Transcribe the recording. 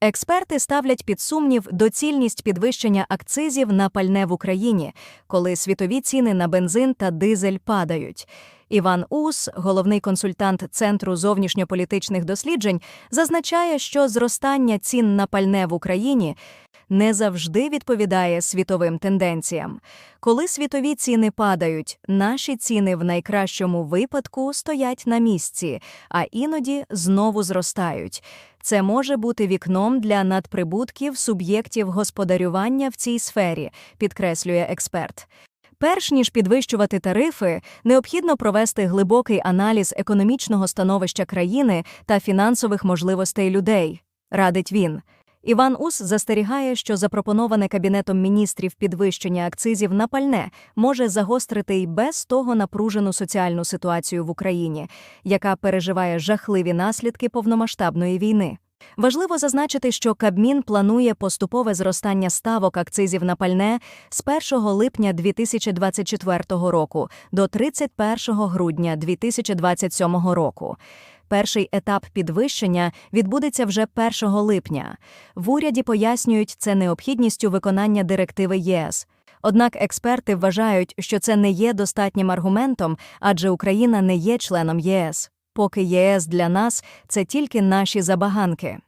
Експерти ставлять під сумнів доцільність підвищення акцизів на пальне в Україні, коли світові ціни на бензин та дизель падають. Іван Ус, головний консультант Центру зовнішньополітичних досліджень, зазначає, що зростання цін на пальне в Україні не завжди відповідає світовим тенденціям. Коли світові ціни падають, наші ціни в найкращому випадку стоять на місці, а іноді знову зростають. Це може бути вікном для надприбутків суб'єктів господарювання в цій сфері, підкреслює експерт. Перш ніж підвищувати тарифи, необхідно провести глибокий аналіз економічного становища країни та фінансових можливостей людей, радить він. Іван Ус застерігає, що запропоноване Кабінетом міністрів підвищення акцизів на пальне може загострити й без того напружену соціальну ситуацію в Україні, яка переживає жахливі наслідки повномасштабної війни. Важливо зазначити, що Кабмін планує поступове зростання ставок акцизів на пальне з 1 липня 2024 року до 31 грудня 2027 року. Перший етап підвищення відбудеться вже 1 липня. В уряді пояснюють це необхідністю виконання директиви ЄС. Однак експерти вважають, що це не є достатнім аргументом, адже Україна не є членом ЄС. Поки ЄС для нас це тільки наші забаганки.